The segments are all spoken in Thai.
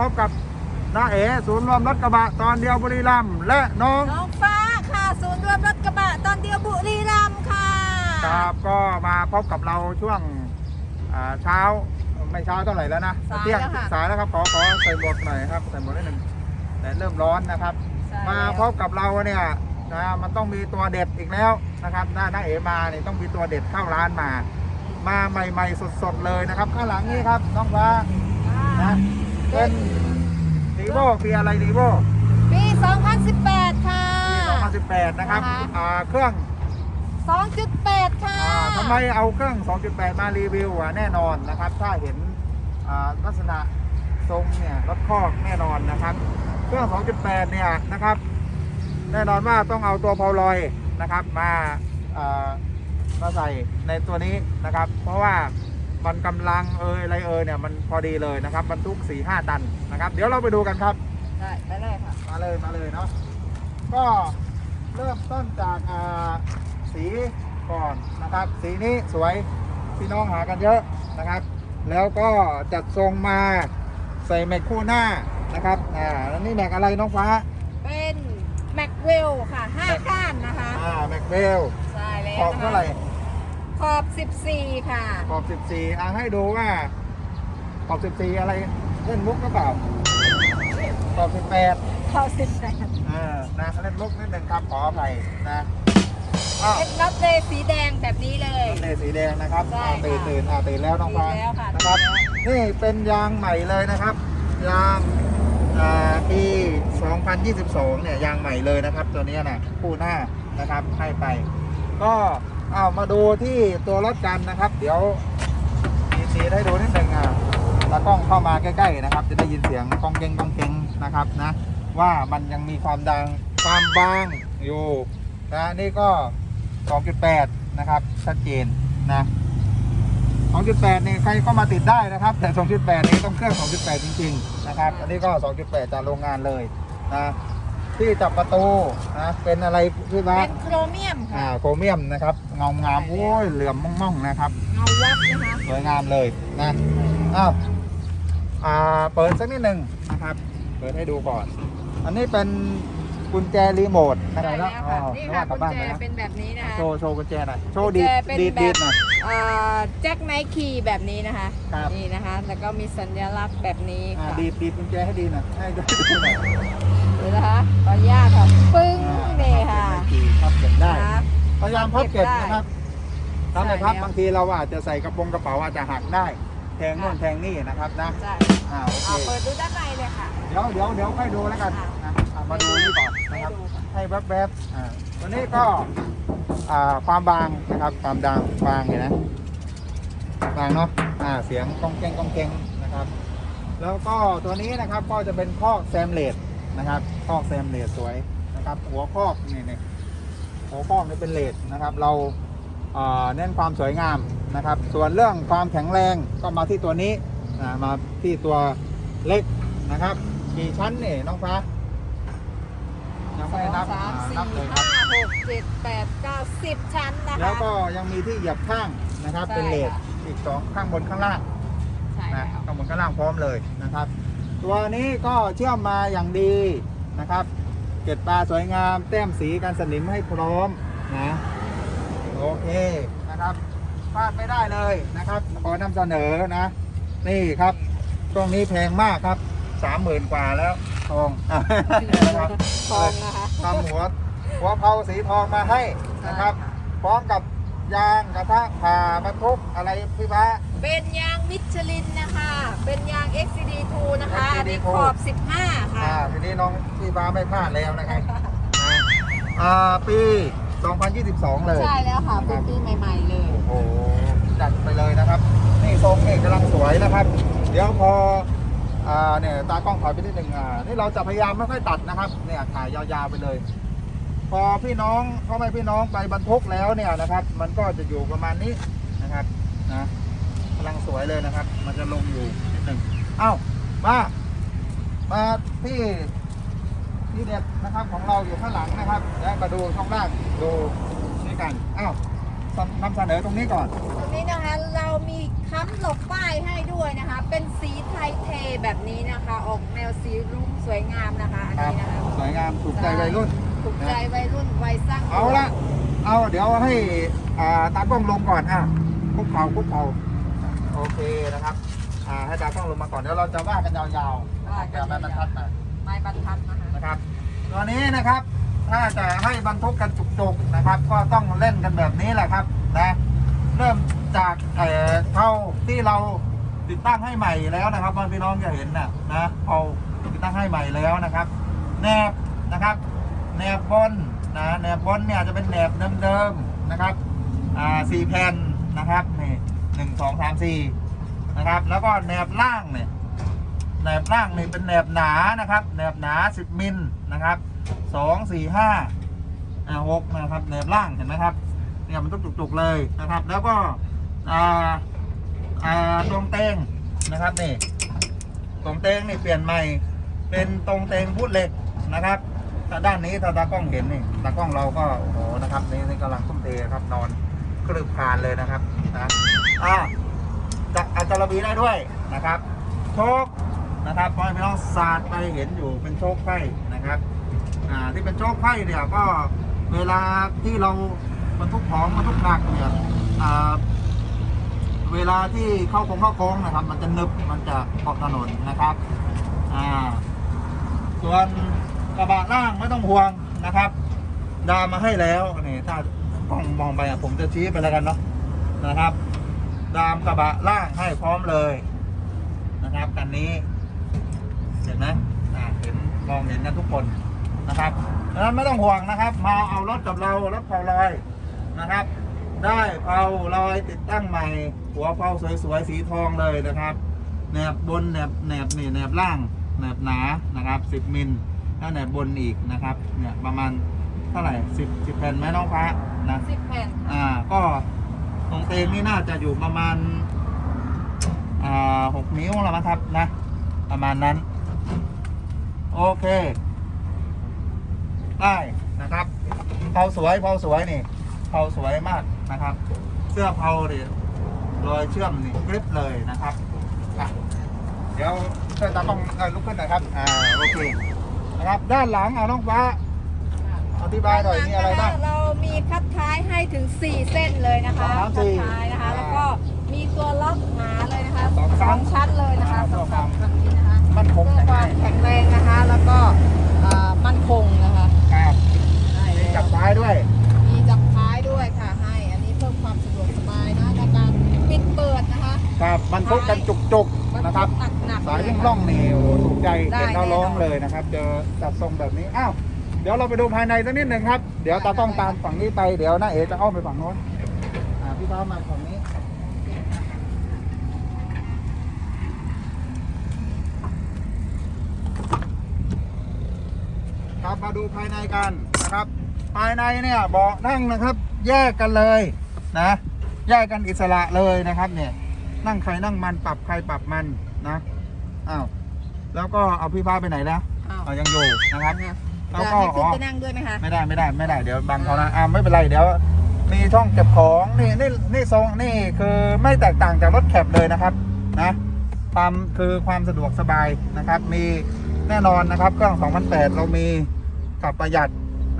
พบกับน้าเอ๋ศูนย์รวมรถกระบะตอนเดียวบุรีรัมย์และน้องน้องฟ้าค่ะ ศูนย์รวมรถกระบะตอนเดียวบุรีรัมย์ค่ะครับก็มาพบกับเราช่วงอ่าเช้าไม่เช้าเท่าไหร่แล้วนะสายเที่ยงแล้วค่ะ สายแล้วครับขอขอใส่หมวกหน่อยครับใส่หมวกนิดหนึ่งแดดเริ่มร้อนนะครับ ใช่มาพบกับเราเนี่ยนะมันต้องมีตัวเด็ดอีกแล้วนะครับหน้าหน้าเอ๋มาเนี่ยต้องมีตัวเด็ดเข้าร้านมา มาใหม่ๆสดๆเลยนะครับ ข้างหลังนี้ครับน้องฟ้าค่ะนะ เป็นดีโวปีอะไรดีโวปี 2018 ค่ะปี2018 นะครับนะคะอ่าเครื่อง2.8 ค่ะ อ่าทำไมเอาเครื่อง 2.8 มารีวิวอะแน่นอนนะครับ ถ้าเห็นอ่าลักษณะทรงเนี่ยรถคอกแน่นอนนะครับ เครื่อง 2.8 เนี่ยนะครับ แน่นอนว่าต้องเอาตัวเพาลอยนะครับมาอ่ามาใส่ในตัวนี้นะครับ เพราะว่า มันกำลังเอยอะไรเอยเนี่ยมันพอดีเลยนะครับบรรทุก4-5ตันนะครับ เดี๋ยวเราไปดูกันครับใช่ไปเลยค่ะมาเลยมาเลยเนาะก็เริ่มต้นจากอ่าสีก่อนนะครับ สีนี้สวยพี่น้องหากันเยอะนะครับ แล้วก็จัดทรงมาใส่แม็กคู่หน้านะครับอ่าแล้วนี่แม็กอะไรน้องฟ้า เป็นแม็กเวลค่ะ5ก้านนะคะอ่าแม็กเบลใช่แล้วขอบเท่าไหร่ ขอบ 14 ค่ะ ขอบ 14อ่าให้ดูว่า ขอบ 14 อะไรเล่นมุกหรือเปล่า ขอบ 18ขอบ 18อ่านะเล่นมุกนิดหนึ่งครับขออภัยนะอ้าวเป็นน็อตเลยสีแดงแบบนี้เลยในสีแดงนะครับใช่อ่าตื่นค่ะตื่นอ่าตื่นแล้วน้องฟ้าตื่นแล้วค่ะ นะครับ นี่เป็นยางใหม่เลยนะครับ ยางอ่าปี 2022 เนี่ยยางใหม่เลยนะครับ ตัวเนี้ยนะคู่หน้านะครับให้ไป ก็เอามาดูที่ตัวรถกันนะครับ เดี๋ยวมีสีให้ดูนิดหนึ่งอะตากล้องเข้ามาใกล้ๆนะครับ จะได้ยินเสียงกองเกงกองเกงนะครับนะว่ามันยังมีความดังความบางอยู่นะนี่ก็ 2.8 นะครับชัดเจนนะ2.8นี่ใครก็มาติดได้นะครับ แต่ 2.8 นี่ต้องเครื่อง 2.8 จริงๆนะครับ อันนี้ก็ 2.8 จากโรงงานเลยนะ ที่จับประตูนะเป็นอะไรพี่บ้าเป็นโครเมียมอ่าค่ะโครเมียมนะครับเงางามโอ้ยเหลื่อมม่องๆนะครับเงาวับนะคะสวยงามเลยนะอ้าวอ่าเปิดสักนิดหนึ่งนะครับ เปิดให้ดูก่อน อันนี้เป็นกุญแจรีโมทนะคใช่รับแล้วอ๋อค่ะนี่นึกค่ะว่ากลักุบญบ้านแจไปนะเป็นแบบนี้นะคะโชว์โชว์กุญแจหน่อยโชว์ดีดกุญแจเป็นดีดแบบดีดหน่อยเอ่อแจ็คไนคีแบบนี้นะคะครับนี่นะคะ แล้วก็มีสัญลักษณ์แบบนี้อ่าค่ะดีดดีดกุญแจให้ดีหน่อยให้ดูหน่อย ดูนะคะขออนุญาตค่ะปึ้งนี่ค่ะพับเก็บได้นะคะ พยายามพับเก็บนะครับใช่ถ้าไม่พับแล้วบางทีเราอาจจะใส่กระโปรงกระเป๋าอาจจะหักได้ แทงโน่นแทงนี่นะครับนะใช่อ่าโอเค เอาเปิดดูด้านในเลยค่ะ เดี๋ยวเดี๋ยวเดี๋ยวค่อยดูแล้วกันค่ะ นะอะมาดูนี่ก่อนให้นะครับ ดูค่ะให้แวบๆอ่าตัวนี้ก็อ่าความบางนะครับความดังบางเห็นนะบางเนาะอ่าเสียงกองแกงกองแกงนะครับ แล้วก็ตัวนี้นะครับก็จะเป็นคอกแซมเลด นะครับคอกแซมเลดสวยนะครับ หัวคอกนี่นี่หัวคอกนี่เป็นเลดนะครับ เราเอ่อเน้นความสวยงามนะครับ ส่วนเรื่องความแข็งแรงก็มาที่ตัวนี้อ่ามาที่ตัวเล็กนะครับกี่ชั้นนี่น้องฟ้ายังสไม่อได้งนับสามอ่าสี่นับเลยคห้ารับหกเจ็ดแปดเก้าสิบชั้นนะคะแล้วก็ยังมีที่เหยียบข้างนะครับใช่เป็นเลดค่ะอีกสองข้างบนข้างล่างใช่นะแล้วข้างบนข้างล่างพร้อมเลยนะครับ ตัวนี้ก็เชื่อมมาอย่างดีนะครับ เกล็ดปลาสวยงามแต้มสีกันสนิมให้พร้อมนะโอเคนะครับพลาดไม่ได้เลยนะครับขอนำเสนอนะ นี่ครับช่วงนี้แพงมากครับสามหมื่นกว่าแล้วทองนะครับทองนะคะทำหัวหัวเผาสีทองมาให้นะครับ พร้อมกับยางกระทะผ่าบรรทุกอะไรพี่ฟ้า เป็นยางมิชลินนะคะ เป็นยาง XCD2 นะคะอันนี้ XCD2 ขอบ 15 ค่ะ อ่าทีนี้น้องพี่ฟ้าไม่พลาดแล้วนะครับนะอ่าปี 2022 เลย ใช่แล้วค่ะ เป็นปีใหม่ๆเลย โอ้โห จัดไปเลยนะครับ นี่ทรงนี่กำลังสวยนะครับ เดี๋ยวพออ่าเนี่ยตากล้องถอยไปนิดหนึ่งอ่านี่เราจะพยายามไม่ค่อยตัดนะครับเนี่ยถ่ายยาวๆไปเลย พอพี่น้องพ่อแม่พี่น้องไปบรรทุกแล้วเนี่ยนะครับ มันก็จะอยู่ประมาณนี้นะครับนะ กำลังสวยเลยนะครับ มันจะลงอยู่นิดหนึ่งเอ้ามามาที่ที่เด็ดนะครับของเราอยู่ข้างหลังนะครับแล้วมาดูช่องล่างดูนี่กันอ้าวนำเสนอตรงนี้ก่อน ตรงนี้นะคะเราเรามีค้ำหลบป้ายให้ด้วยนะคะ เป็นสีไทยเทแบบนี้นะคะ ออกแนวสีรุ้งสวยงามนะคะอันครับนี้นะคะสวยงามถูกใจวัยรุ่นถูกใจวัยรุ่นวัยสร้างตัวเอาละเอาเดี๋ยวให้อ่าตากล้องลงก่อนอะคุกเข่าคุกเข่า โอเคนะครับอ่าให้ตากล้องลงมาก่อนเดี๋ยวเราจะว่ากันยาวๆว่ากัเดี๋ยวนแม่บรรทัดมาไม้บรรทัดนะคะนะครับตัวนี้นะครับถ้าจะให้บรรทุกกันจุกๆนะครับ ก็ต้องเล่นกันแบบนี้แหละครับนะเริ่มจากเอ่อเท่าที่เราติดตั้งให้ใหม่แล้วนะครับพี่น้องจะเห็นนะนะเอาติดตั้งให้ใหม่แล้วนะครับ แนบนะครับแหนบบนนะแหนบบนเนี่ยจะเป็นแหนบเดิมๆนะครับอ่าสี่แผ่นนะครับนี่ หนึ่งสองสามสี่นะครับ แล้วก็แหนบล่างเนี่ยแหนบล่างนี่เป็นแหนบหนานะครับแหนบหนาสิบมิลนะครับสองสี่ห้าหกนะครับแหนบล่างเห็นไหมครับเนี่ยมันต้องจุกๆเลยนะครับ แล้วก็อ่าอ่าตรงเตงนะครับนี่ตรงเตงนี่เปลี่ยนใหม่ เป็นตรงเตงพูดเหล็กนะครับถ้าด้านนี้ถ้าตากล้องเห็นนี่ตากล้องเราก็โอ้โหนะครับนี่นี่กำลังทุ่มเทครับนอน กรึบคานเลยนะครับนะอ่าจะอัจจารบีได้ด้วยนะครับโชคนะครับพอให้พี่น้องสาดไปเห็นอยู่เป็นโชคไพ่นะครับอ่าที่เป็นโชคไพ่เนี่ยก็เวลาที่เราบรรทุกของบรรทุกหนักเนี่ยอ่าเวลาที่เข้าโค้งเข้าโค้งนะครับ มันจะนึบมันจะเกาะถนนนะครับอ่าส่วนกระบะล่างไม่ต้องห่วงนะครับ ดามมาให้แล้วนี่ถ้า กล้องมองไปอะผมจะชี้ไปแล้วกันเนาะนะครับ ดามกระบะล่างให้พร้อมเลยนะครับกันนี้เห็นไหมเห็นมองเห็นกันทุกคนนะครับดังนั้นไม่ต้องห่วงนะครับ มาเอารถกับเรารถเผาลอยนะครับ ได้เผาลอยติดตั้งใหม่ หัวเผาสวยๆสีทองเลยนะครับแหนบบนแหนบแหนบนี่แหนบล่างแหนบหนานะครับ10มิลแล้วแหนบบนอีกนะครับเนี่ยประมาณเท่าไหร่10 10แผ่นไหมน้องฟ้า นะสิบแผ่นอ่าก็ตรงเตงนี่น่าจะอยู่ประมาณอ่าหกนิ้วแล้วมั้งครับนะ ประมาณนั้น โอเค ได้นะครับเผาสวยเผาสวยนี่เผาสวยมากนะครับ เสื้อเผาดิรอยเชื่อมนี่กริบเลยนะครับอะเดี๋ยวช่วยตากล้องเอ่อลุกขึ้นหน่อยครับอ่าโอเคนะครับด้านหลังเอาน้องฟ้า อธิบายหน่อยมีอะไรบ้าง เรามีคัดท้ายให้ถึง 4 เส้นเลยนะคะสามคัดสี่ท้ายนะคะอ่าแล้วก็มีตัวล็อกหนาเลยนะคะสองชั้นชั้นเลยนะคะอ่าสองเพื่อความแบบนี้นะคะมั่นคงเพื่อแข็งคแรวามงแข็งแรงนะคะ แล้วก็อ่ามั่นคงนะคะครับได้มีแล้วจับท้ายด้วย มีจับท้ายด้วยค่ะให้ อันนี้เพิ่มความสะดวกสบายนะในการปิดเปิดนะคะครับบรรทุกกันจุกๆนะครับ หนักหนักๆสายเลวิ่งค่ะล่องนี่โอ้โหถูกใจได้เห็นเขาแน่นอนร้องเลยนะครับ เจอจัดทรงแบบนี้ อ้าว เดี๋ยวเราไปดูภายในสักนิดหนึ่งครับ เดี๋ยวตาต้องตามฝั่งนี้ไป เดี๋ยวน้าเอ๋จะอ้อมไปฝั่งโน้นอ่าพี่เท้ามาฝั่งนี้ ครับมาดูภายในกันนะครับ ภายในเนี่ยเบาะนั่งนะครับ แยกกันเลยนะ แยกกันอิสระเลยนะครับเนี่ย นั่งใครนั่งมันปรับใครปรับมันนะ อ้าว แล้วก็เอาพี่ฟ้าไปไหนแล้วอ้าวเอายังอยู่นะครับ เนี่ยแล้วจะก็ให้ขึ้นอ๋อไปนั่งด้วยไหมคะ ไม่ได้ไม่ได้ไม่ได้เดี๋ยวบังเขานะอ่าไม่เป็นไรเดี๋ยว มีช่องเก็บของนี่นี่นี่ทรงนี่คือไม่แตกต่างจากรถแคปเลยนะครับนะความคือความสะดวกสบายนะครับ มีแน่นอนนะครับ เครื่อง2008เรามีกับประหยัด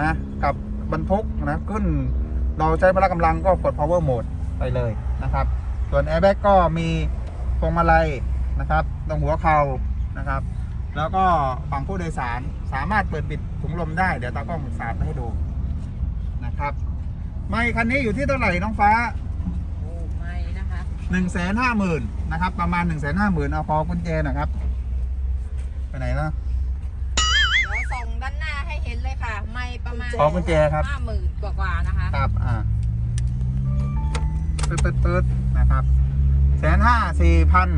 นะกับบรรทุกนะขึ้นเราใช้พละกำลังก็กด power mode ไปเลยนะครับ ส่วน airbag ก็มีพวงมาลัยนะครับ ตรงหัวเข่านะครับ แล้วก็ฝั่งผู้โดยสารสามารถเปิดปิด ถุงลมได้ เดี๋ยวตากล้องสาดให้ดูนะครับ ไม่คันนี้อยู่ที่เท่าไหร่น้องฟ้าโอ้ไม่นะคะ1นึ่งแสนห้าหมื่นนะครับ ประมาณ1นึ่งแสนห้าหมื่นเอาคอกุญแจหนะครับ ไปไหนแล้วเดี๋ยวส่องด้านหน้าให้เห็นเลยค่ะ ไม่ประมาณขอกุญแจครับห้าหมื่นกว่าๆนะคะ ครับอ่าปึ๊ดปึ๊ดปึ๊ดนะครับแสนห้าสี่พัน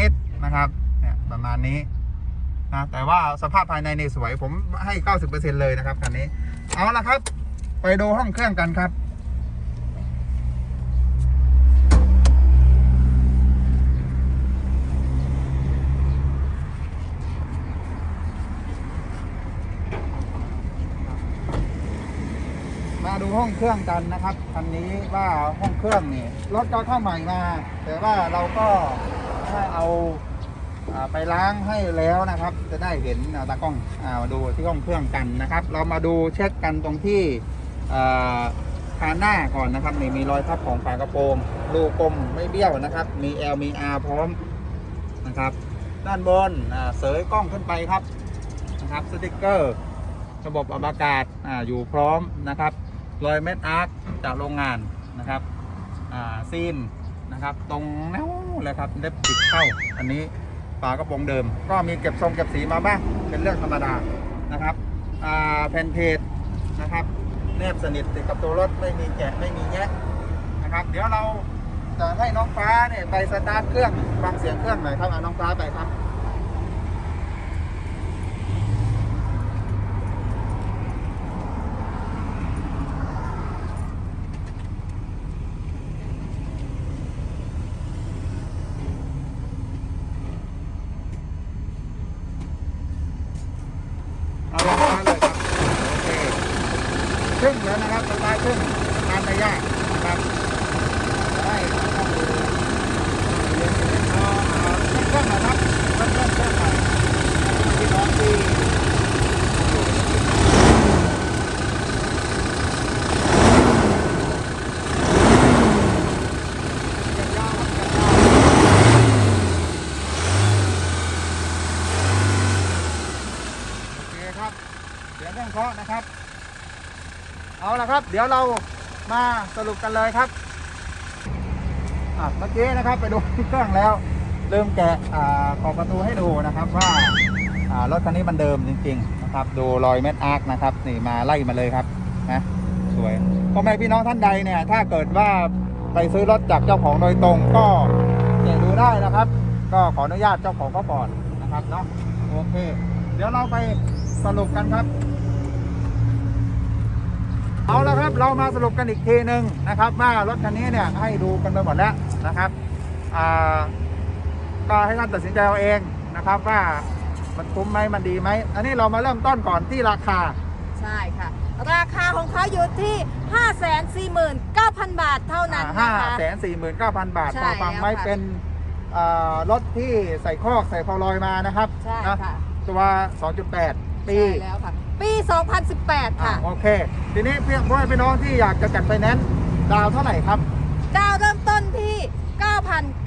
นิดๆนะครับ เนี่ยประมาณนี้ นะแต่ว่าสภาพภายในนี่สวยผมให้เก้าสิบเปอร์เซ็นเลยนะครับคันนี้ เอาละครับ ไปดูห้องเครื่องกันครับมาดูห้องเครื่องกันนะครับคันนี้ว่าห้องเครื่องนี่รถก็เข้าใหม่มา แต่ว่าเราก็ได้เอา ไปล้างให้แล้วนะครับ จะได้เห็นตากล้องอามาดูที่ห้องเครื่องกันนะครับ เรามาดูเช็คกันตรงที่อ่าคานหน้าก่อนนะครับนี่มีรอยทับของฝากระโปรงรูกลมไม่เบี้ยวนะครับ มี L มี R พร้อมนะครับ ด้านบนเสยกล้องขึ้นไปครับนะครับสติกเกอร์ ระบบอับอากาศอาอยู่พร้อมนะครับรอยเม็ดอาร์คจากโรงงานนะครับซีนนะครับ ตรงแนวเลยครับเล็บติดเข้าอันนี้ ฝากระโปรงเดิม ก็มีเก็บทรงเก็บสีมาบ้างเป็นเรื่องธรรมดานะครับแผ่นเพจนะครับแนบสนิทติดกับตัวรถไม่มีแกะไม่มีแยะนะครับ เดี๋ยวเราจะให้น้องฟ้าเนี่ยไปสตาร์ทเครื่องฟังเสียงเครื่องหน่อยครับเอาน้องฟ้าไปครับ เอาลงมาเลยครับ โอเค ครึ่งแล้วนะครับสตาร์ทครึ่งทานไม่ยากนะครับได้ต้องดูเรียนเรียนเอาเอาเครื่องนะครับเริ่มเริ่มเครื่องใหม่พี่น้องที่เก็บยวครับเก็บยวโอเคครับเรียนเรื่องเคาะนะครับ เอาละครับ เดี๋ยวเรามาสรุปกันเลยครับเมื่อกี้นะครับไปดูที่เครื่องแล้วเริ่มแกะขอบประตูให้ดูนะครับว่ารถคันนี้มันเดิมจริง ๆ นะครับ ดูรอยเม็ดอาร์คนะครับนี่มาไล่มาเลยครับนะสวยพ่อแม่พี่น้องท่านใดเนี่ย ถ้าเกิดว่าไปซื้อรถจากเจ้าของโดยตรงก็แกะดูได้นะครับ ก็ขออนุญาตเจ้าของเขาก่อนนะครับเนาะโอเค เดี๋ยวเราไปสรุปกันครับ เอาละครับเรามาสรุปกันอีกทีหนึ่งนะครับว่ารถคันนี้เนี่ยให้ดูกันไปหมดแล้วนะครับอ่าก็ให้ท่านตัดสินใจเอาเองนะครับว่ามันคุ้มไหมมันดีไหมอันนี้เรามาเริ่มต้นก่อนที่ราคาใช่ค่ะ ราคาของเขาอยู่ที่ 549,000 บาทเท่านั้นห้านะคะแสนสี่หมื่นเก้าพันบาทใช่พอฟังไหมแล้วค่ะเป็นอ่ารถที่ใส่คอกใส่พอลอยมานะครับใช่นะค่ะตัว 2.8 ปีใช่แล้วค่ะ ปี 2018 ค่ะ อ่าโอเค ทีนี้เพื่อนพ่อแม่พี่น้องที่อยากจะจัดไฟแนนซ์ดาวเท่าไหร่ครับ ดาวเริ่มต้นที่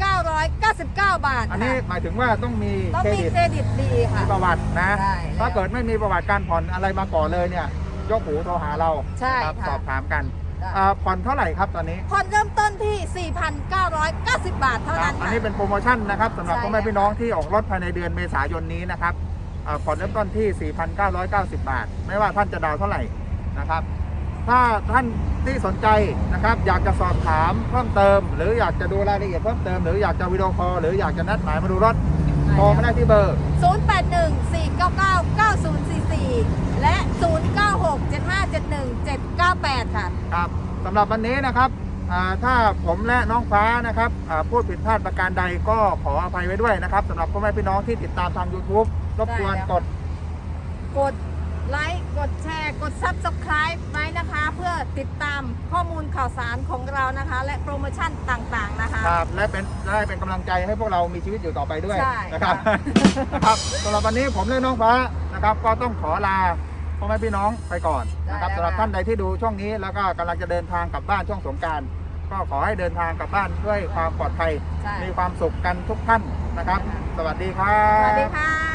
9,999 บาทอันนี้ค่ะหมายถึงว่าต้องมีต้องเครมีดิตเครดิตดีค่ะ มีประวัตินะ ใช่แล้วถ้าเกิดไม่มีประวัติการผ่อนอะไรมาก่อนเลยเนี่ยยกหูโทรหาเราใช่นะครับค่ะสอบถามกันได้ อ่าผ่อนเท่าไหร่ครับตอนนี้ ผ่อนเริ่มต้นที่ 4,990 บาทเท่าครันั้บนอันค่ะ นี้เป็นโปรโมชั่นนะครับสำหรับใช่พ่อแม่พี่น้องที่ออกรถภายในเดือนเมษายนนี้นะครับอ่า ผ่อนเริ่มต้นที่ 4,990 บาท ไม่ว่าท่านจะดาวน์เท่าไหร่นะครับ ถ้าท่านที่สนใจนะครับ อยากจะสอบถามเพิ่มเติม หรืออยากจะดูรายละเอียดเพิ่มเติม หรืออยากจะวิดีโอคอลหรืออยากจะนัดหมายมาดูรถโทรมาได้ที่เบอร์ 0814999044 และ 0967571798 ค่ะครับสำหรับวันนี้นะครับอ่าถ้าผมและน้องฟ้านะครับอ่าพูดผิดพลาดประการใดก็ขออภัยไว้ด้วยนะครับสำหรับพ่อแม่พี่น้องที่ติดตามทาง YouTube รบกวนได้แล้วกด กดไลค์กดแชร์ กด Subscribe ไว้นะคะ เพื่อติดตามข้อมูลข่าวสารของเรานะคะ และโปรโมชั่นต่างๆนะคะ ครับและเป็นได้เป็นกำลังใจให้พวกเรามีชีวิตอยู่ต่อไปด้วยใช่นะครับค่ะ นะครับสำหรับวันนี้ผมและน้องฟ้านะครับ ก็ต้องขอลาพ่อแม่พี่น้องไปก่อนนะครับได้สำแล้วหรับค่ะ ท่านใดที่ดูช่วงนี้แล้วก็กำลังจะเดินทางกลับบ้านช่วงสงกรารก็ขอให้เดินทางกลับบ้านด้วยความปลอดภัย ใช่ มีความสุขกันทุกท่านนะครับ สวัสดีครับ สวัสดีค่ะ